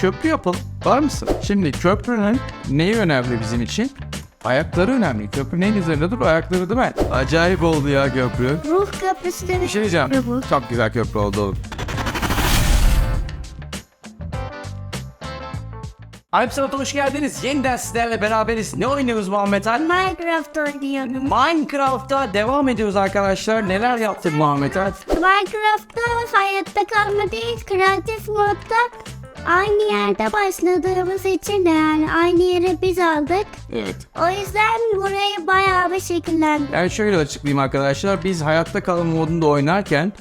köprü yapalım. Var mısın? Şimdi köprünün neyi önemli bizim için? Ayakları önemli. Köprü neyin üzerinde dur? Ayakları değil mi? Acayip oldu ya köprü. Ruh köprüsü de Bir şey diyeceğim. Bu. Çok güzel köprü oldu oğlum. Alp Sanat'a hoş geldiniz. Yeniden sizlerle beraberiz. Ne oynuyoruz Muhammed Ali? Minecraft oynuyorum. Minecraft'ta devam ediyoruz arkadaşlar. Neler yaptık Muhammed Ali? Minecraft'ta hayatta kalma değil, kreatif modda aynı yerde başladığımız için de yani aynı yere biz aldık. Evet. O yüzden burayı bayağı bir şekillendirdik. Yani şöyle açıklayayım arkadaşlar. Biz hayatta kalma modunda oynarken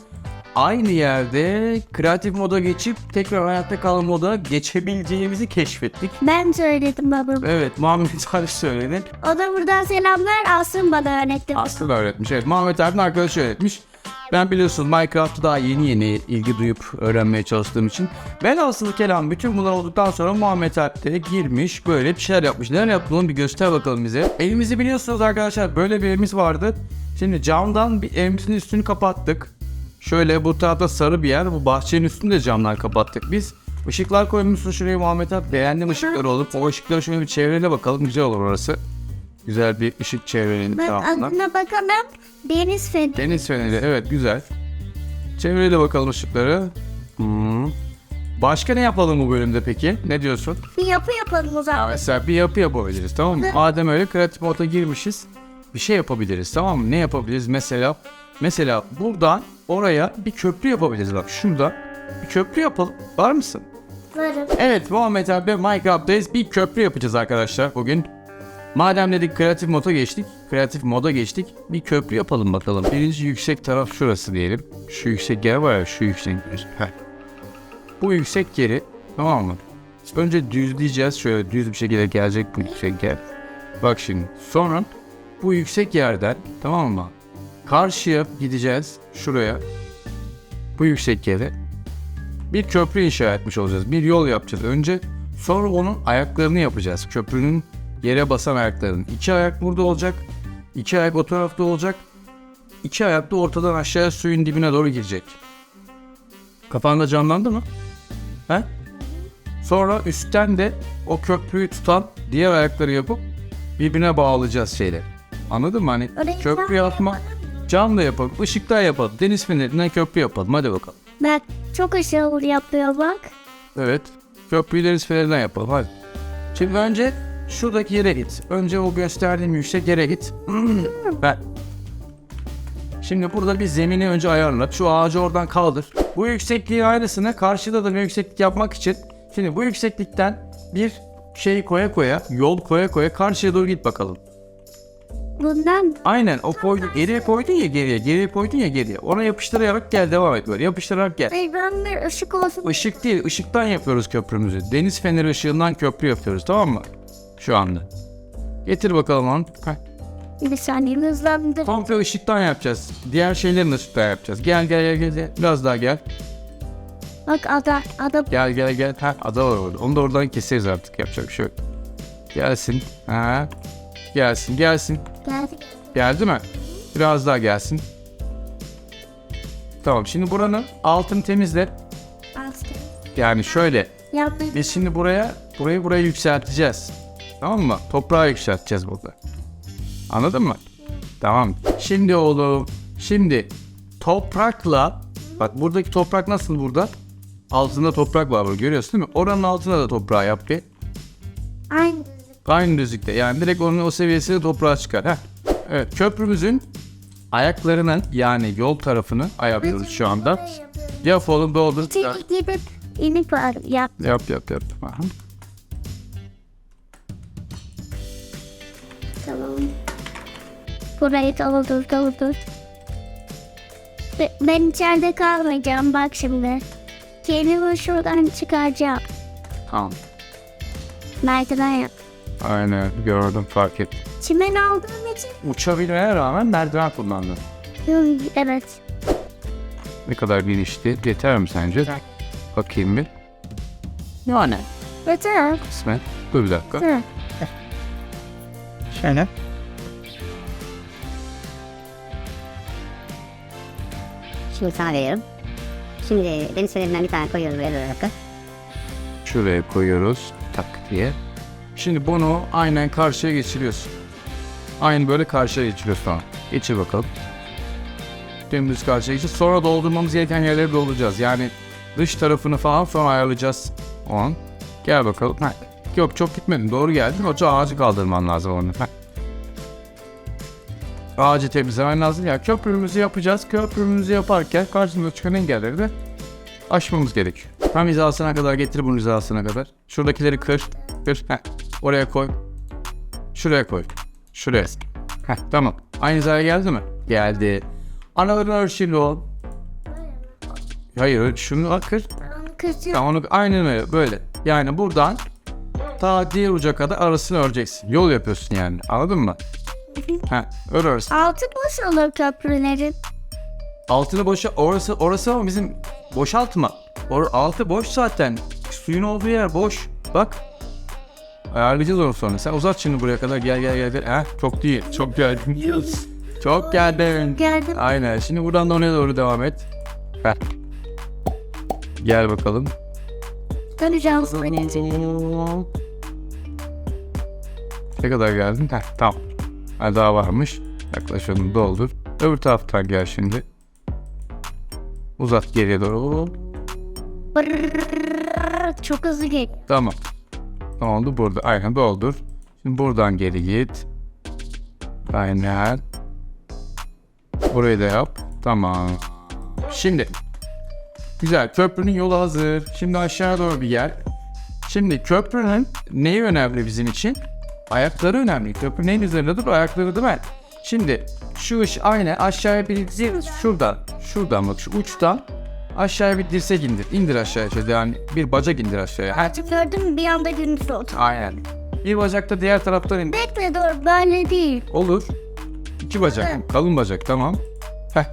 aynı yerde kreatif moda geçip tekrar hayatta kalma moda geçebileceğimizi keşfettik. Ben söyledim babam. Evet Muhammed Ali söyledi. O da buradan selamlar Asım bana öğretti. Aslında öğretmiş. Evet Muhammed abinin arkadaşı öğretmiş. Ben biliyorsun Minecraft'ı daha yeni yeni ilgi duyup öğrenmeye çalıştığım için. Ben aslında kelam bütün bunlar olduktan sonra Muhammed Alp de girmiş böyle bir şeyler yapmış. Neler yaptı onu bir göster bakalım bize. Evimizi biliyorsunuz arkadaşlar böyle bir evimiz vardı. Şimdi camdan bir evimizin üstünü kapattık. Şöyle bu tarafta sarı bir yer. Bu bahçenin üstünü de camdan kapattık biz. Işıklar koymuşsun şuraya Muhammed Alp. Beğendim ışıkları olup. O ışıkları şöyle bir çevreyle bakalım. Güzel olur orası. Güzel bir ışık çevrenin Bak etrafından. adına bakalım. Deniz Feneri. Deniz feneri evet güzel. Çevreyle bakalım ışıkları. Hmm. Başka ne yapalım bu bölümde peki? Ne diyorsun? Bir yapı yapalım o zaman. Mesela bir yapı yapabiliriz tamam mı? Madem öyle kreatif moda girmişiz. Bir şey yapabiliriz tamam mı? Ne yapabiliriz? Mesela mesela buradan oraya bir köprü yapabiliriz. Bak şurada bir köprü yapalım. Var mısın? Varım. Evet Muhammed abi Minecraft'tayız. Bir köprü yapacağız arkadaşlar bugün. Madem dedik kreatif moda geçtik, kreatif moda geçtik. Bir köprü yapalım bakalım. Birinci yüksek taraf şurası diyelim. Şu yüksek yer var ya şu yüksek yer. Bu yüksek yeri tamam mı? Önce düzleyeceğiz. Şöyle düz bir şekilde gelecek bu yüksek yer. Bak şimdi. Sonra bu yüksek yerden tamam mı? Karşıya gideceğiz. Şuraya. Bu yüksek yere bir köprü inşa etmiş olacağız. Bir yol yapacağız önce. Sonra onun ayaklarını yapacağız. Köprünün yere basan ayaklarının. İki ayak burada olacak. iki ayak o tarafta olacak. İki ayak da ortadan aşağıya suyun dibine doğru girecek. Kafanda canlandı mı? He? Sonra üstten de o köprüyü tutan diğer ayakları yapıp birbirine bağlayacağız şeyleri. Anladın mı? Hani Orayı köprü yapma. Cam da yapalım, ışıkta yapalım, deniz fenerinden köprü yapalım. Hadi bakalım. Bak çok ışığı yapıyor bak. Evet. Köprüyü deniz fenerinden yapalım hadi. Şimdi önce şuradaki yere git. Önce o gösterdiğim yüksek yere git. ben. Şimdi burada bir zemini önce ayarla. Şu ağacı oradan kaldır. Bu yüksekliğin aynısını karşıda da bir yükseklik yapmak için. Şimdi bu yükseklikten bir şey koya koya, yol koya koya karşıya doğru git bakalım. Bundan Aynen o koydun, geriye koydun ya geriye, geriye koydun ya geriye. Ona yapıştırarak gel devam et böyle. Yapıştırarak gel. ben bir ışık olsun. Işık değil, ışıktan yapıyoruz köprümüzü. Deniz feneri ışığından köprü yapıyoruz tamam mı? Şu anda. Getir bakalım onu. Bir saniye hızlandır. Komple ışıktan yapacağız. Diğer şeylerin ışıktan yapacağız. Gel gel gel gel. Biraz daha gel. Bak ada, ada Gel gel gel. Ha, ada var orada. Onu da oradan keseriz artık. Yapacak bir şey yok. Gelsin. Ha. Gelsin gelsin. geldi. Geldi mi? Biraz daha gelsin. Tamam şimdi buranın altını temizle. Bastı. Yani şöyle Yaptım. Biz şimdi buraya, burayı buraya yükselteceğiz. Tamam mı? Toprağı yükselteceğiz burada. Anladın mı? Tamam. Şimdi oğlum, şimdi toprakla, bak buradaki toprak nasıl burada? Altında toprak var burada görüyorsun değil mi? Oranın altına da toprağı yap bir. Aynı. Aynı düzlükte yani direkt onun o seviyesine toprağa çıkar. Heh. Evet köprümüzün ayaklarının yani yol tarafını ayarlıyoruz şu anda. Yap oğlum doldur. İnik var. Yap. Yap yap yap. Aha. Tamam. Burayı doldur doldur. Be- Ben içeride kalmayacağım bak şimdi. Kendimi şuradan çıkaracağım. Tamam. Merdiven yap. Aynen gördüm fark ettim. Çimen aldığım için. Uçabilmeye rağmen merdiven kullandın. Evet. Ne kadar genişti? Yeter mi sence? Bakayım bir. Yani. Yeter. Kısmet. Dur bir dakika. Hı. Şöyle. Şimdi sana veriyorum. Şimdi deniz fenerinden bir tane koyuyoruz buraya doğru dakika. Şuraya koyuyoruz. Tak diye. Şimdi bunu aynen karşıya geçiriyorsun. Aynı böyle karşıya geçiriyorsun tamam. Geçir bakalım. Dümdüz karşıya geçir. Sonra doldurmamız gereken yerleri dolduracağız. Yani dış tarafını falan sonra ayarlayacağız. O an. Gel bakalım. Ha. Yok çok gitmedin. Doğru geldin. O ağacı kaldırman lazım onu. Ha. Ağacı temizlemen lazım. Ya köprümüzü yapacağız. Köprümüzü yaparken karşımıza çıkan engelleri de aşmamız gerekiyor. Tam hizasına kadar getir bunun hizasına kadar. Şuradakileri kır. Kır. Heh. Oraya koy. Şuraya koy. Şuraya. Heh, tamam. Aynı hizaya geldi mi? Geldi. Anaların ölçülü ol. Hayır şunu kır. Ya onu aynen öyle böyle. Yani buradan ta diğer uca kadar arasını öreceksin. Yol yapıyorsun yani. Anladın mı? Ha, ör arası. Altı boş olur köprülerin. Altını boşa orası orası ama bizim boşaltma. Or altı boş zaten. Suyun olduğu yer boş. Bak. Ayarlayacağız onu sonra. Sen uzat şimdi buraya kadar. Gel gel gel. gel. Heh, çok değil. Çok geldin. çok geldin. Geldim. Aynen. Şimdi buradan da oraya doğru devam et. Heh. Gel bakalım. Döneceğim. Ne kadar geldin? Heh, tamam. Ha, daha varmış. Yaklaş onu doldur. Öbür taraftan gel şimdi. Uzat geriye doğru. Çok hızlı gel. Tamam. Ne oldu? Burada. Aynen doldur. Şimdi buradan geri git. Aynen. Burayı da yap. Tamam. Şimdi. Güzel. Köprünün yolu hazır. Şimdi aşağı doğru bir gel. Şimdi köprünün neyi önemli bizim için? Ayakları önemli. Köprü neyin üzerinde dur? Ayakları değil mi? Şimdi şu iş aynı aşağıya bir şuradan şuradan bak şu uçtan aşağıya bir dirsek indir. İndir aşağıya şöyle yani bir bacak indir aşağıya. Ha, Gördün mü bir anda gündüz oldu. Aynen. Bir bacak da diğer taraftan indir. Bekle dur böyle değil. Olur. İki bacak. Kalın bacak tamam. Heh.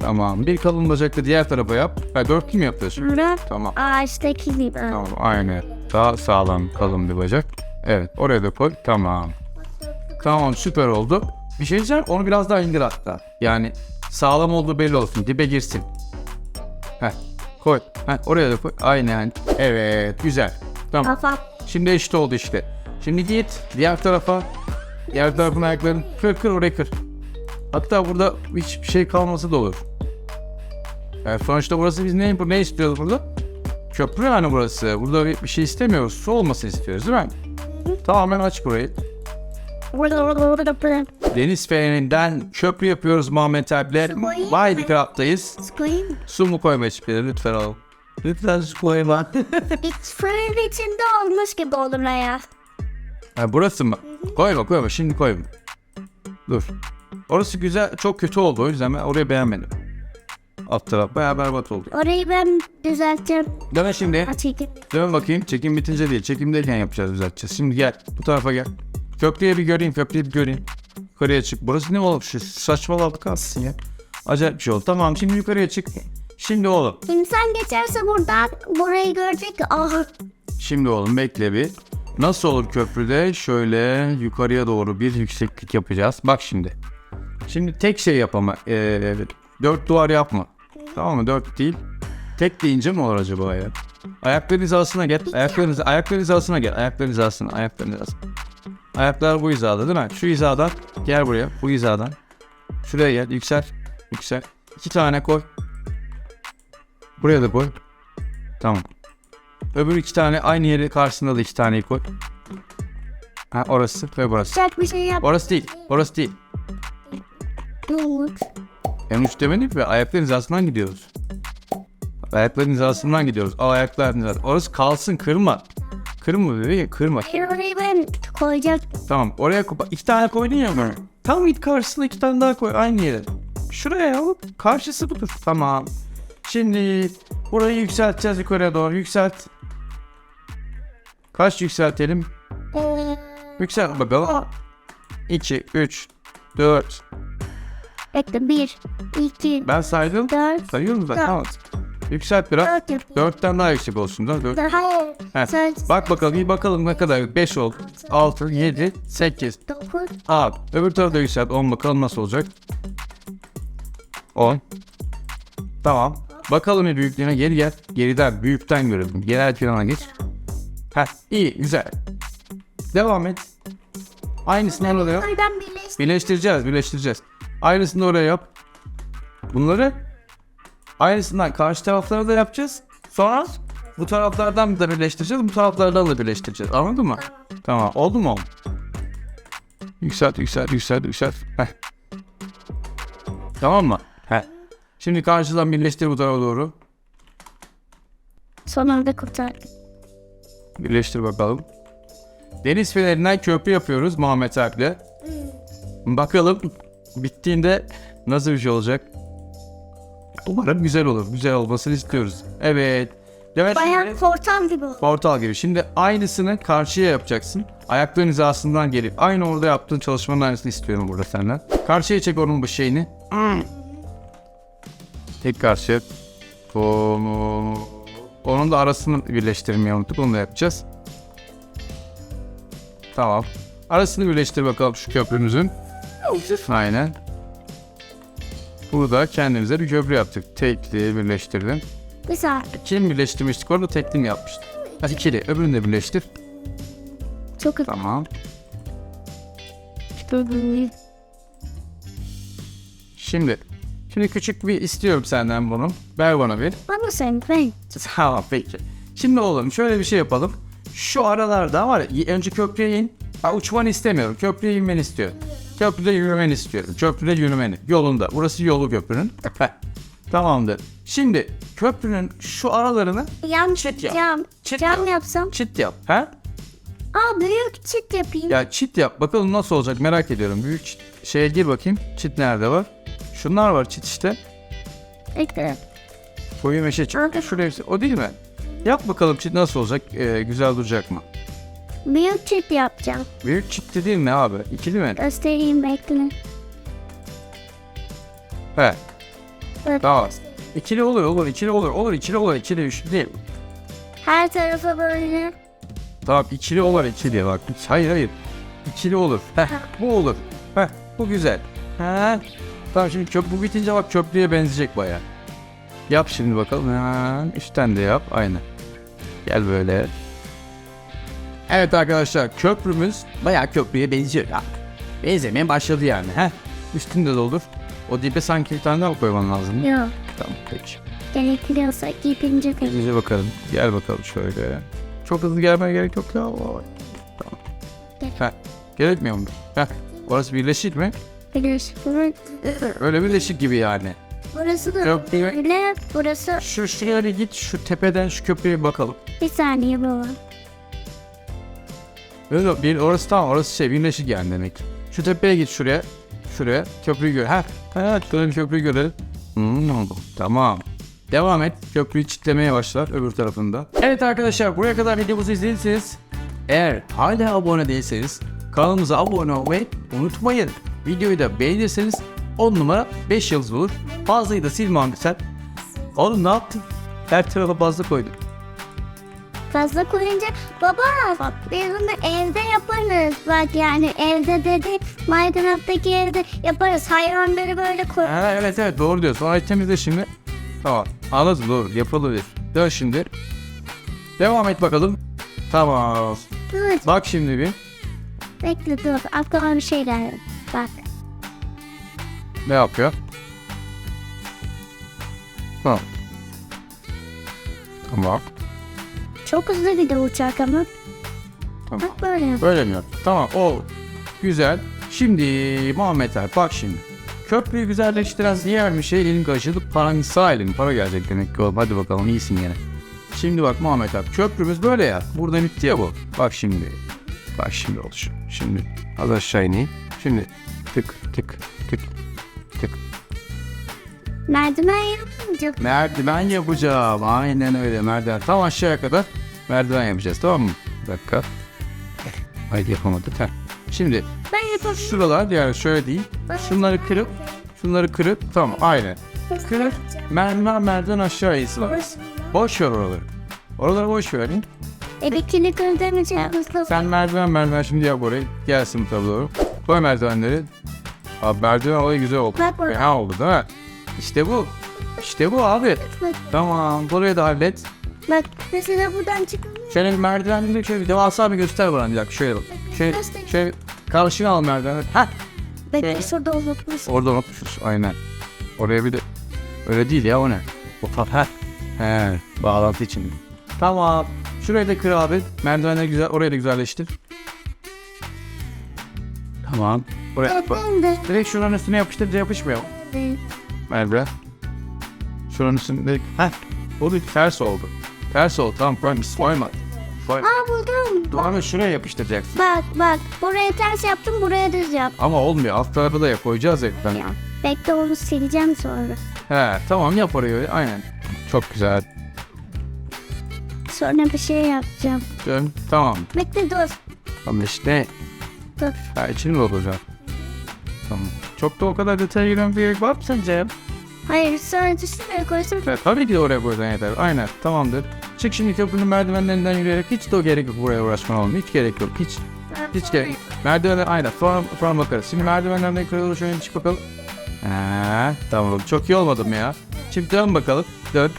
Tamam. Bir kalın bacak da diğer tarafa yap. Ha dört mi yapıyorsun? Şura Tamam. ağaçtaki gibi. Tamam. Aynen. Daha sağlam kalın bir bacak. Evet. Oraya da koy. Tamam. Tamam süper oldu. Bir şey diyeceğim. Onu biraz daha indir hatta. Yani sağlam olduğu belli olsun. Dibe girsin. Heh. Koy. Heh, oraya da koy. Aynen. Evet. Güzel. Tamam. Kafam. Şimdi eşit oldu işte. Şimdi git diğer tarafa. Diğer tarafın ayaklarını kır kır oraya kır. Hatta burada hiçbir şey kalması da olur. Yani sonuçta burası biz ne, ne istiyoruz burada? Köprü yani burası. Burada bir şey istemiyoruz. Su olmasını istiyoruz değil mi? Tamamen aç burayı. Deniz fenerinden köprü yapıyoruz Muhammed abiler. Minecraft'tayız. Su mu koyma hiçbiri lütfen oğlum. Lütfen su koyma. Fırın içinde olmuş gibi olur ya. Ha, burası mı? Koyma koyma şimdi koyma. Dur. Orası güzel çok kötü oldu o yüzden ben orayı beğenmedim. Alt taraf bayağı berbat oldu. Orayı ben düzelteceğim. Dön şimdi. Açayım. Dön bakayım. Çekim bitince değil. Çekimdeyken yapacağız düzelteceğiz. Şimdi gel. Bu tarafa gel. Köprüye bir göreyim. Köprüyü bir göreyim. Yukarıya çık. Burası ne oğlum? Şu saçmalık aslında ya. Acayip bir şey oldu. Tamam şimdi yukarıya çık. Şimdi oğlum. Şimdi sen geçerse buradan burayı görecek ah Şimdi oğlum bekle bir. Nasıl olur köprüde? Şöyle yukarıya doğru bir yükseklik yapacağız. Bak şimdi. Şimdi tek şey yapama. Ee, dört duvar yapma. Tamam mı? Dört değil. Tek deyince mi olur acaba ya? Ayakların hizasına gel. Ayakların, ayakların hizasına gel. Ayakların hizasına. Ayakların hizasına. Ayaklar bu hizada değil mi? Şu hizadan. Gel buraya. Bu hizadan. Şuraya gel. Yüksel. Yüksel. İki tane koy. Buraya da koy. Tamam. Öbür iki tane aynı yeri karşısında da iki taneyi koy. Ha orası ve burası. şey. Orası değil. Orası değil. Olur. En uç demedik ve ayakların hizasından gidiyoruz. Ayakların hizasından gidiyoruz. Al ayakların hizasından. Orası kalsın kırma. Kırma bebeğim kırma. Hayır orayı ben koyacak. Tamam oraya koy. İki tane koydun ya böyle. Tam git karşısına iki tane daha koy aynı yere. Şuraya ya. Karşısı budur. Tamam. Şimdi burayı yükselteceğiz yukarıya doğru. Yükselt. Kaç yükseltelim? Ee, Yükselt bakalım. 2, 3, 4. bekle bir, iki, Ben saydım. dört, Sayıyor musun? Dört. Tamam. Yükselt biraz. dört yapayım. Dörtten daha yüksek olsun. da. Dört. Hayır. Heh. Sen Bak bakalım bir bakalım ne kadar. 5 oldu. 6, 7, 8. dokuz. Abi öbür tarafta yükselt. 10 bakalım nasıl olacak. 10. Tamam. Bakalım bir büyüklüğüne geri gel. Geriden büyükten görelim. Genel plana geç. Heh, iyi, güzel. Devam et. Aynısını oraya yap. Oradan birleştir. Birleştireceğiz, birleştireceğiz. Aynısını oraya yap. Bunları aynısından karşı taraflara da yapacağız. Sonra bu taraflardan da birleştireceğiz, bu taraflardan da birleştireceğiz. Anladın mı? Tamam. Oldu mu? Yükselt, yükselt, yükselt, yükselt. Heh. Tamam mı? Heh. Şimdi karşıdan birleştir bu tarafa doğru. Sonunda kurtardık. Birleştir bakalım. Deniz fenerinden köprü yapıyoruz Muhammed Alp'le. Bakalım bittiğinde nasıl bir şey olacak. Umarım güzel olur. Güzel olmasını istiyoruz. Evet. Bayağı şimdi portal gibi oldu. portal gibi. Şimdi aynısını karşıya yapacaksın. Ayakların hizasından gelip aynı orada yaptığın çalışmanın aynısını istiyorum burada senden. Karşıya çek onun bu şeyini. Tek karşıya. Onu... Onun da arasını birleştirmeyi unuttuk. Onu da yapacağız. Tamam. Arasını birleştir bakalım şu köprümüzün. Aynen. Burada kendimize bir köprü yaptık. Tekli birleştirdim. Güzel. Kim birleştirmiştik orada tekli mi yapmıştık? Ha, ikili. Öbürünü de birleştir. Çok güzel. Tamam. Şimdi. Şimdi küçük bir istiyorum senden bunu. Ver bana bir. Bana sen ben. Tamam peki. Şimdi oğlum şöyle bir şey yapalım. Şu aralarda var ya önce köprüye in. Ha, uçmanı istemiyorum. Köprüye inmeni istiyorum. Köprüde yürümeni istiyorum. Köprüde yürümeni. Yolunda. Burası yolu köprünün. Tamamdır. Şimdi köprünün şu aralarını Yan Çit yap. cam. Çit cam yap. yapsam. çit yap. Ha? Aa büyük çit yapayım. Ya çit yap. Bakalım nasıl olacak merak ediyorum. Büyük çit. Şeye gir bakayım. Çit nerede var? Şunlar var çit işte. Bekle. Koyu meşe çit. Şuraya O değil mi? Yap bakalım çit nasıl olacak? Ee, güzel duracak mı? Büyük çit yapacağım. Büyük çit değil mi abi? İkili mi? Göstereyim bekle. He. Bak. Tamam. İkili olur olur. ikili olur. Olur ikili olur. ikili üçlü değil. Her tarafa böyle. Tamam ikili olur ikili bak. Hayır hayır. İkili olur. Heh, bu olur. Heh, bu güzel. Heh. Tamam şimdi köp bu bitince bak köprüye benzeyecek baya. Yap şimdi bakalım. Ha, üstten de yap. Aynı. Gel böyle. Evet arkadaşlar köprümüz bayağı köprüye benziyor ya. Benzemeye başladı yani. Heh. Üstünde de olur. O dibe sanki bir tane daha koyman lazım. Yok. Tamam peki. Gerekiyorsa gidince de. Bize bakalım. Gel bakalım şöyle. Çok hızlı gelmeye gerek yok ya. Tamam. Gel. Heh. Gerekmiyor mu? Heh. Orası birleşik mi? Biliyorsun. Öyle birleşik gibi yani. Burası da mi? böyle. Burası Şu bir git şu tepeden şu köprüye bakalım. bir saniye baba. Öyle bir orası tamam orası şey birleşik yani demek. Şu tepeye git şuraya. Şuraya köprüyü gör. Ha. Evet şöyle köprüyü görelim. Hmm, tamam. Devam et. Köprüyü çitlemeye başlar öbür tarafında. Evet arkadaşlar buraya kadar videomuzu izlediyseniz eğer hala abone değilseniz kanalımıza abone olmayı unutmayın. Videoyu da beğenirseniz 10 numara 5 yıldız olur. Fazlayı da silme abi sen. Oğlum ne yaptın? Her tarafa fazla koydun. Fazla koyunca baba biz bunu evde yaparız. Bak yani evde dedi Minecraft'taki evde yaparız. Hayvanları böyle koy. Ha, evet evet doğru diyorsun. Sonra temizle şimdi. Tamam. Anladım doğru. Yapılabilir. Dön şimdi. Devam et bakalım. Tamam. Dur Bak şimdi bir. bekle dur aklıma bir şey geldi. Bak Ne yapıyor? Tamam. Tamam. Çok hızlı gidiyor uçak ama. Tamam. Bak böyle yap. Böyle mi yaptın? Tamam. O güzel. Şimdi Muhammed Ali bak şimdi. Köprüyü güzelleştiren diğer bir şey elin kaşıdık paranın sağ elin para gelecek demek ki oğlum. Hadi bakalım iyisin gene. Şimdi bak Muhammed abi köprümüz böyle ya. Burada bitti ya bu. Bak şimdi. Bak şimdi oldu şu. Şimdi az aşağı ineyim. Şimdi tık tık tık tık. Merdiven yapınca Merdiven yapacağım. Aynen öyle merdiven. Tam aşağıya kadar merdiven yapacağız tamam mı? Bir dakika. Haydi yapamadık. Heh. Şimdi ben yapabilirim. şuralar yani şöyle değil. Şunları kırıp şunları kırıp tamam aynen. Kırıp merdiven merdiven aşağı insin. Boş ver oraları. Oraları boş ver. Elektriğini kırdırmayacağımızda Sen merdiven merdiven şimdi yap orayı. Gelsin bu tarafa doğru. Koy merdivenleri. Abi merdiven olayı güzel oldu. Bak orada. Fena oldu değil mi? İşte bu. İşte bu abi. Tamam. Burayı da hallet. bak mesela buradan çıkamıyor Şöyle bir merdivenleri şöyle bir devasa bir göster bana bir dakika şöyle bak. Şöyle, şöyle karşıya al merdiveni. Heh Bekle şurada unutmuş. orada unutmuşuz aynen. Oraya bir de öyle değil ya o ne? O fa- heh. He bağlantı için. Tamam. Şurayı da kır abi. Merdivenleri güzel orayı da güzelleştir. Tamam. Oraya bak. Ben de. Direkt şuranın üstüne yapıştırınca yapışmıyor. Merdiven. Şuranın üstünde... Heh. O da ters oldu. Ters oldu. Tamam koymuş. Koyma. Koy. Aa buldum. Duvarı şuraya yapıştıracaksın. Bak bak. Buraya ters yaptım buraya düz yap. Ama olmuyor. Alt tarafı da ya koyacağız ya. Ben... Ya. Bekle onu sileceğim sonra. He tamam yap orayı. Aynen. Çok güzel. Sonra bir şey yapacağım. Dön. Tamam. Bekle dur. Tamam işte. Dur. Ha içini dolduracağım. Tamam. Çok da o kadar detaya giren bir gerek var mı sence? Hayır sonra üstüne koysam. Evet, tabii ki de oraya koysan yeter. Aynen tamamdır. Çık şimdi köprünün merdivenlerinden yürüyerek hiç de o gerek yok buraya uğraşman oğlum. Hiç gerek yok. Hiç. Hiç gerek. Merdivenler aynen. Sonra, sonra bakarız. Şimdi merdivenlerden yukarı doğru şöyle bir çık bakalım. Ha, tamam. Çok iyi olmadı mı ya? Şimdi dön bakalım. Dön.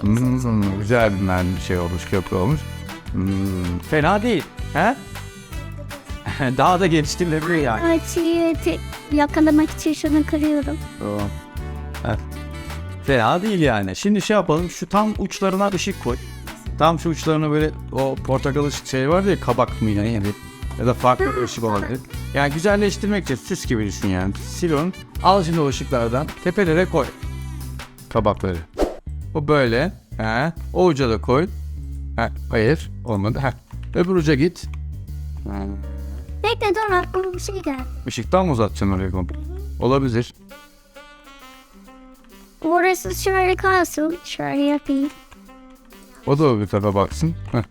Hmm, güzel bir şey olmuş. Köprü olmuş. Hmm, fena değil. He? Daha da geliştirilebilir yani. Açıyı yakalamak için şunu kırıyorum. Tamam. Fena değil yani. Şimdi şey yapalım. Şu tam uçlarına ışık koy. Tam şu uçlarına böyle o portakal ışık şey var ya kabak mı yani ya da farklı bir ışık olabilir. Yani güzelleştirmek için süs gibi düşün yani. Sil onu. Al şimdi o ışıklardan tepelere koy. Kabakları. Bu böyle. He. O uca da koy. He. Hayır. Olmadı. He. Öbür uca git. He. Bekle dur aklıma bir şey geldi. Işıktan mı uzatacaksın oraya komple? Olabilir. Burası şöyle kalsın. Şöyle yapayım. O da öbür tarafa baksın. Heh.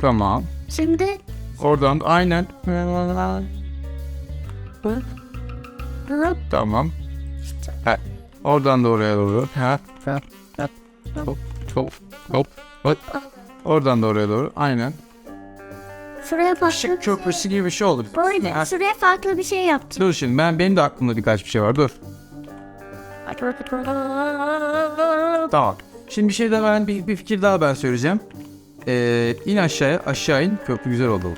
Tamam. Şimdi Oradan aynen. hop Tamam. He. Oradan da oraya doğru. Ha. Ha. Ha. Hop. Hop. Hop. Hop. Oradan da oraya doğru. Aynen. şuraya farklı. Köprüsü gibi bir şey oldu. Böyle Ha. şuraya farklı bir şey yaptım. Dur şimdi ben benim de aklımda birkaç bir şey var. Dur. Tamam. Şimdi bir şey daha ben bir, bir fikir daha ben söyleyeceğim. Ee, in aşağıya aşağı in köprü güzel oldu.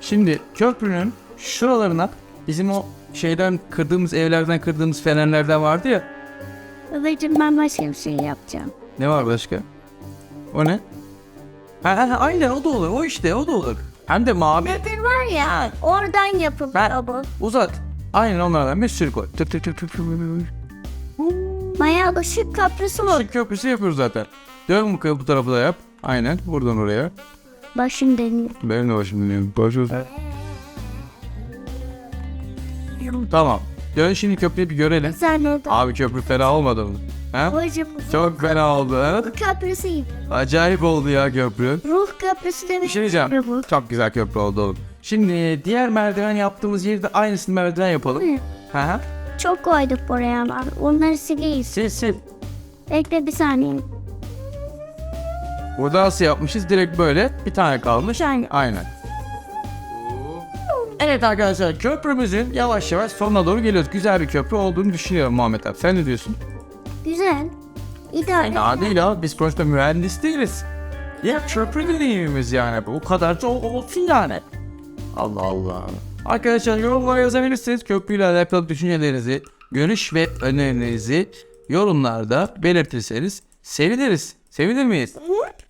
Şimdi köprünün şuralarına bizim o şeyden kırdığımız evlerden kırdığımız fenerlerden vardı ya. Babacım ben başka bir şey yapacağım. Ne var başka? O ne? Ha, ha, ha, aynen o da olur. O işte o da olur. Hem de mavi. Bir var ya oradan Ben- baba. Uzat. Aynen onlardan bir sürü koy. Tık tık tık tık tık. Bayağı ışık köprüsü var. Işık köprüsü yapıyoruz zaten. Dön bu, bu tarafı da yap. Aynen buradan oraya. Başım dönüyor. Benim de başım dönüyor. Başım. Tamam. Dön şimdi köprüyü bir görelim. Sen orada. Abi köprü fena olmadı mı? Ha? Babacım Çok fena oldu ruh köprüsüyüm. Acayip oldu ya köprü. Ruh köprüsü demek. Bir şey diyeceğim. Bu. Çok güzel köprü oldu oğlum. Şimdi diğer merdiven yaptığımız yerde aynısını merdiven yapalım. Hı. Hı hı. Çok koyduk buraya ama. Onları sileyiz. Sil sil. Bekle bir saniye. Burada nasıl yapmışız? Direkt böyle bir tane kalmış. Aynen. Aynen. Evet arkadaşlar köprümüzün yavaş yavaş sonuna doğru geliyoruz. Güzel bir köprü olduğunu düşünüyorum Muhammed abi. Sen ne diyorsun? Güzel. İdare. Ya değil abi biz sonuçta mühendis değiliz. Ya köprü deneyimimiz yani bu. Kadar da ol- olsun yani. Allah Allah. Arkadaşlar yorumlara yazabilirsiniz. Köprüyle alakalı düşüncelerinizi, görüş ve önerilerinizi yorumlarda belirtirseniz seviniriz. Sevinir miyiz?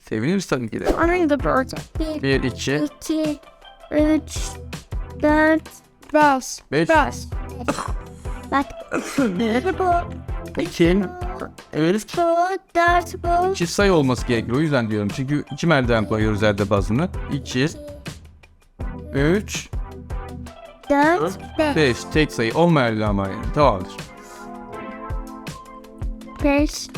Seviniriz tabii ki de. Arayın da bir Bir, iki. İki, üç, dört, beş. Beş. Beş. Bak. İki. Evet. Dört, beş. Çift sayı olması gerekiyor. O yüzden diyorum. Çünkü iki merdiven koyuyoruz her defasında. İki. Üç. 4, 5. 5 tek sayı olmayan ama yani. Tamamdır. 5,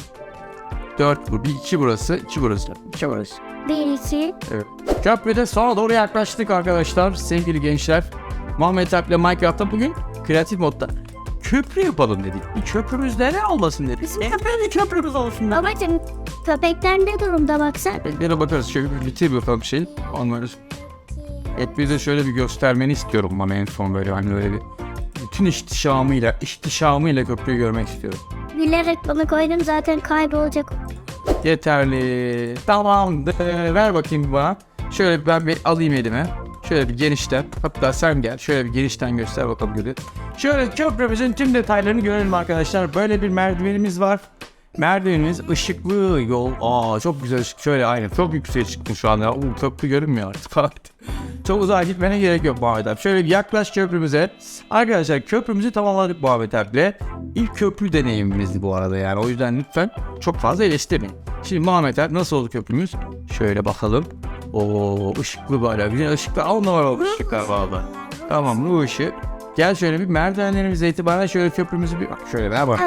4 bu. 1 2 burası, 2 burası. 2 burası. 1, 2. Evet. Köprüde sağa doğru yaklaştık arkadaşlar. Sevgili gençler. Muhammed Alp ile Minecraft'ta bugün kreatif modda köprü yapalım dedik. Bir köprümüz ne olmasın dedik. Bizim en köprümüz olsun dedik. Babacım köpekler ne durumda baksana. Bekleyelim bakarız. Şöyle bir bitir bakalım şey. Onları hep bize şöyle bir göstermeni istiyorum bana en son böyle hani böyle bir bütün ihtişamıyla, ihtişamıyla köprüyü görmek istiyorum. Bilerek bunu koydum zaten kaybolacak. Yeterli. Tamamdır. Ver bakayım bana. Şöyle ben bir alayım elime. Şöyle bir genişten. Hatta sen gel. Şöyle bir genişten göster bakalım göre. Şöyle köprümüzün tüm detaylarını görelim arkadaşlar. Böyle bir merdivenimiz var. Merdivenimiz ışıklı yol. Aa çok güzel ışık. Şöyle aynen çok yükseğe çıktım şu anda. Uu, köprü görünmüyor artık. çok uzağa gitmene gerek yok Muhammed abi. Şöyle bir yaklaş köprümüze. Arkadaşlar köprümüzü tamamladık Muhammed abiyle. İlk köprü deneyimimizdi bu arada yani. O yüzden lütfen çok fazla eleştirmeyin. Şimdi Muhammed abi nasıl oldu köprümüz? Şöyle bakalım. Oo ışıklı böyle. Güzel ışıklı. Al numara olmuş ışıklar valla. Tamam bu ışık. Gel şöyle bir merdivenlerimize itibaren şöyle köprümüzü bir... Bak şöyle ver bak.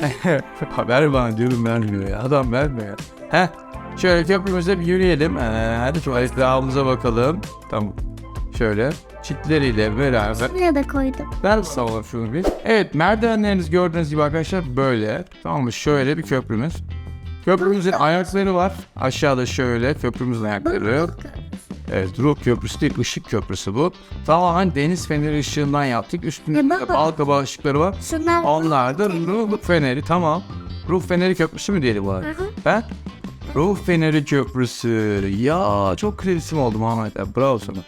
ver bana diyorum vermiyor ya. Adam vermiyor. Heh. Şöyle köprümüzde bir yürüyelim. Ee, hadi şu etrafımıza bakalım. Tamam. Şöyle çitleriyle beraber. buraya da koydum. Ver sağ şunu bir. Evet merdivenleriniz gördüğünüz gibi arkadaşlar böyle. Tamam mı? Şöyle bir köprümüz. Köprümüzün ayakları var. Aşağıda şöyle köprümüzün ayakları. Evet Ruh Köprüsü değil ışık köprüsü bu. Tamamen deniz feneri ışığından yaptık. Üstünde E, bak. bal kabağı ışıkları var. Şunlar Onlar da ruh feneri tamam. Ruh feneri köprüsü mü diyelim hı. Ben? Ruh feneri köprüsü. Ya çok kredisim oldu Muhammed abi. Bravo sana.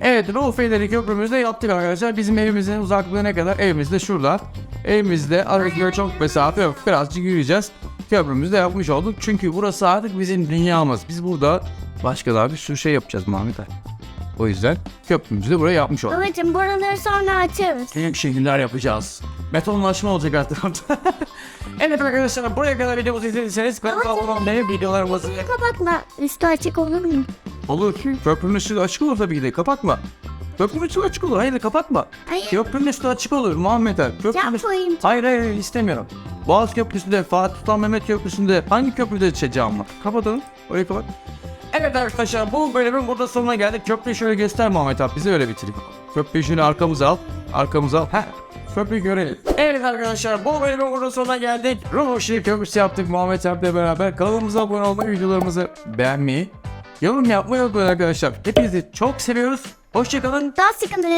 Evet Ruh feneri köprümüzü de yaptık arkadaşlar. Bizim evimizin uzaklığı ne kadar? Evimiz de şurada. Evimizde aramızda çok mesafe yok. Birazcık yürüyeceğiz. Köprümüzü de yapmış olduk. Çünkü burası artık bizim dünyamız. Biz burada başka daha bir sürü şey yapacağız abi. O yüzden köprümüzü de buraya yapmış olduk. Babacım buraları sonra açarız. Büyük şehirler yapacağız. Betonlaşma olacak artık. evet arkadaşlar buraya kadar videomuzu izlediyseniz kanalıma abone olmayı, videolarımızı... Kapatma. Üstü açık olur mu? Olur. Köprünün üstü açık olur tabii ki de kapatma. Köprünün üstü açık olur. Hayır kapatma. Hayır. Köprünün üstü açık olur Muhammed abi. Köprünün. Hayır hayır hayır, istemiyorum. Boğaz Köprüsü'nde, Fatih Sultan Mehmet Köprüsü'nde hangi köprüde çekeceğim var? Kapatalım. Orayı kapat. Evet arkadaşlar bu bölümün burada sonuna geldik. Köprüyü şöyle göster Muhammed abi. Bize öyle bitireyim. Köprüyü şöyle arkamıza al. Arkamıza al. Heh. Köprüyü görelim. Evet arkadaşlar bu bölümün burada sonuna geldik. Rumu Şehir Köprüsü yaptık Muhammed abiyle beraber. Kanalımıza abone olmayı, videolarımızı beğenmeyi, yorum yapmayı unutmayın arkadaşlar. Hepinizi çok seviyoruz. Hoşçakalın. Daha sıkıntı.